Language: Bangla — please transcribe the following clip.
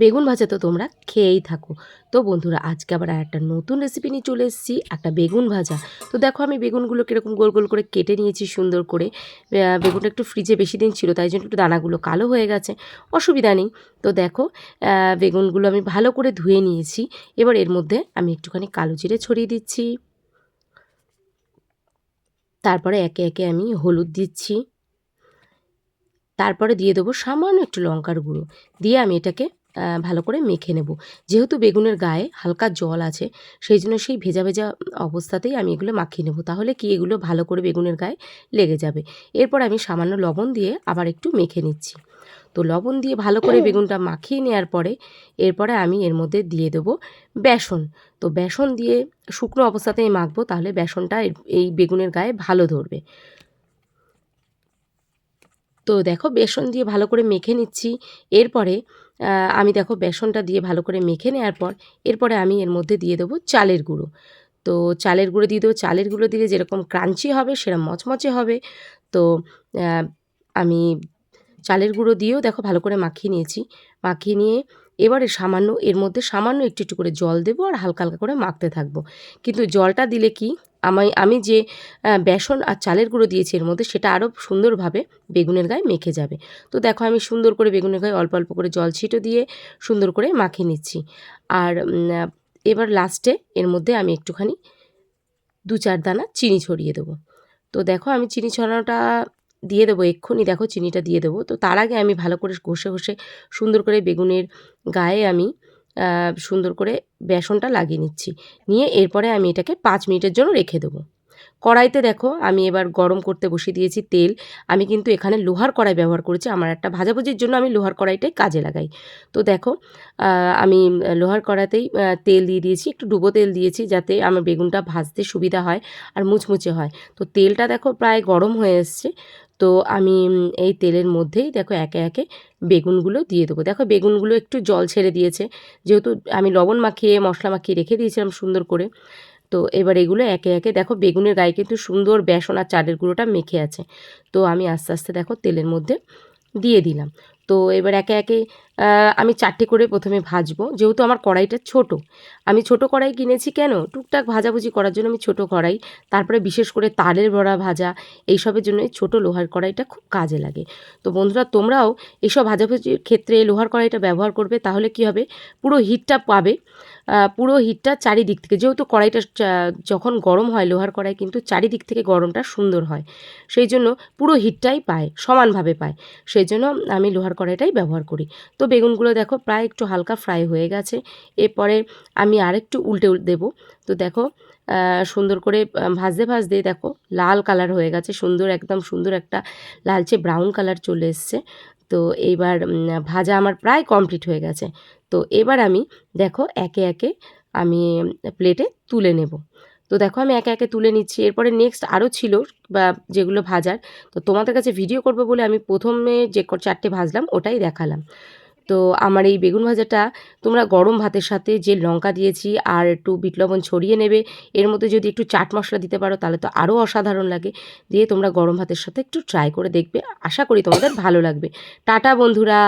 বেগুন ভাজা তো তোমরা খেয়েই থাকো। তো বন্ধুরা, আজকে আবার একটা নতুন রেসিপি নিয়ে চলে এসেছি, একটা বেগুন ভাজা। তো দেখো, আমি বেগুনগুলো কীরকম গোল গোল করে কেটে নিয়েছি, সুন্দর করে। বেগুনটা একটু ফ্রিজে বেশি দিন ছিল, তাই জন্য একটু দানাগুলো কালো হয়ে গেছে। অসুবিধা নেই। তো দেখো বেগুনগুলো আমি ভালো করে ধুয়ে নিয়েছি। এবার এর মধ্যে আমি একটুখানি কালো জিরে ছড়িয়ে দিচ্ছি। তারপরে একে একে আমি হলুদ দিচ্ছি। তারপরে দিয়ে দেবো সামান্য একটু লঙ্কার গুঁড়ো। দিয়ে আমি এটাকে ভালো করে মেখে নেব। যেহেতু বেগুনের গায়ে হালকা জল আছে, সেই জন্য সেই ভেজা ভেজা অবস্থাতেই আমি এগুলো মাখিয়ে নেব। তাহলে কি এগুলো ভালো করে বেগুনের গায়ে লেগে যাবে। এরপর আমি সামান্য লবণ দিয়ে আবার একটু মেখে নিচ্ছি। তো লবণ দিয়ে ভালো করে বেগুনটা মাখিয়ে নেওয়ার পরে, এরপরে আমি এর মধ্যে দিয়ে দেবো বেসন। তো বেসন দিয়ে শুকনো অবস্থাতেই মাখবো, তাহলে বেসনটা এই বেগুনের গায়ে ভালো ধরবে। তো দেখো বেসন দিয়ে ভালো করে মেখে নিচ্ছি। এরপরে আমি দেখো বেসনটা দিয়ে ভালো করে মেখে নেওয়ার পর, এরপরে আমি এর মধ্যে দিয়ে দেবো চালের গুঁড়ো। তো চালের গুঁড়ো দিয়ে দেবো। চালের গুঁড়ো দিলে যেরকম ক্রাঞ্চি হবে, সেরকম মচমচে হবে। তো আমি চালের গুঁড়ো দিয়েও দেখো ভালো করে মাখিয়ে নিয়েছি। মাখিয়ে নিয়ে এবারে সামান্য, এর মধ্যে সামান্য একটু একটু করে জল দেবো আর হালকা হালকা করে মাখতে থাকব। কিন্তু জলটা দিলে কি আমি আমি যে বেসন আর চালের গুঁড়ো দিয়েছি এর মধ্যে সেটা আরও সুন্দরভাবে বেগুনের গায়ে মেখে যাবে। তো দেখো আমি সুন্দর করে বেগুনের গায়ে অল্প অল্প করে জল ছিটো দিয়ে সুন্দর করে মাখিয়ে নিচ্ছি। আর এবার লাস্টে এর মধ্যে আমি একটুখানি দু চার দানা চিনি ছড়িয়ে দেবো। তো দেখো আমি চিনি ছড়ানোটা দিয়ে দেবো এক্ষুনি, দেখো চিনিটা দিয়ে দেবো। তো তার আগে আমি ভালো করে ঘষে ঘষে সুন্দর করে বেগুনের গায়ে আমি সুন্দর করে বেসনটা লাগিয়ে নিচ্ছি। নিয়ে এরপরে আমি এটাকে পাঁচ মিনিটের জন্য রেখে দেবো। কড়াইতে দেখো, আমি এবার গরম করতে বসিয়ে দিয়েছি তেল। আমি কিন্তু এখানে লোহার কড়াই ব্যবহার করেছি। আমার একটা ভাজাভুজির জন্য আমি লোহার কড়াইটাই কাজে লাগাই। তো দেখো আমি লোহার কড়াইতেই তেল দিয়ে দিয়েছি। একটু ডুবো তেল দিয়েছি যাতে আমার বেগুনটা ভাজতে সুবিধা হয় আর মুচমুচে হয়। তো তেলটা দেখো প্রায় গরম হয়ে এসছে। তো আমি এই তেলের মধ্যেই দেখো একে একে বেগুনগুলো দিয়ে দেবো। দেখো বেগুনগুলো একটু জল ছেড়ে দিয়েছে। যেহেতু আমি লবণ মাখিয়ে, মশলা মাখিয়ে রেখে দিয়েছিলাম সুন্দর করে। তো এবার এগুলো একে একে দেখো বেগুনের গায়ে কিন্তু সুন্দর বেসন আর চালের গুঁড়োটা মেখে আছে। তো আমি আস্তে আস্তে দেখো তেলের মধ্যে দিয়ে দিলাম। তো এবার একে একে আমি চারটে করে প্রথমে ভাজবো। যেহেতু আমার কড়াইটা ছোট, আমি ছোট কড়াই কিনেছি কেন? টুকটাক ভাজাভুজি করার জন্য আমি ছোট কড়াই, তারপরে বিশেষ করে তালের বড়া ভাজা, এইসবের জন্য এই ছোটো লোহার কড়াইটা খুব কাজে লাগে। তো বন্ধুরা, তোমরাও এইসব ভাজাভুজির ক্ষেত্রে লোহার কড়াইটা ব্যবহার করবে, তাহলে কি হবে? পুরো হিটটা পাবে পুরো হিটটা চারিদিক থেকে। যেহেতু কড়াইটা যখন গরম হয়, লোহার কড়াই কিন্তু চারিদিক থেকে গরমটা সুন্দর হয়, সেই জন্য পুরো হিটটাই পায়, সমানভাবে পায়। সেই জন্য আমি লোহার কড়াইটাই ব্যবহার করি। তো বেগুনগুলো দেখো প্রায় একটু হালকা ফ্রাই হয়ে গেছে। এরপরে আমি আরেকটু উল্টে দেবো। তো দেখো সুন্দর করে ভাজতে ভাজতে দেখো লাল কালার হয়ে গেছে। সুন্দর, একদম সুন্দর একটা লালচে ব্রাউন কালার চলে এসছে। তো এইবার ভাজা আমার প্রায় কমপ্লিট হয়ে গেছে। তো এবার আমি দেখো একে একে আমি প্লেটে তুলে নেব। তো দেখো আমি একে একে তুলে নিচ্ছি। এরপরে নেক্সট আরও ছিল বা যেগুলো ভাজার, তো তোমাদের কাছে ভিডিও করব বলে আমি প্রথমে যে চারটে ভাজলাম ওটাই দেখালাম। তো আমার এই বেগুন ভাজাটা তোমরা গরম ভাতের সাথে যে লঙ্কা দিয়েছি আর একটু বিট লবণ ছড়িয়ে নেবে, এর মধ্যে যদি একটু চাট মশলা দিতে পারো তাহলে তো আরও অসাধারণ লাগে। দিয়ে তোমরা গরম ভাতের সাথে একটু ট্রাই করে দেখবে। আশা করি তোমাদের ভালো লাগবে। টাটা বন্ধুরা!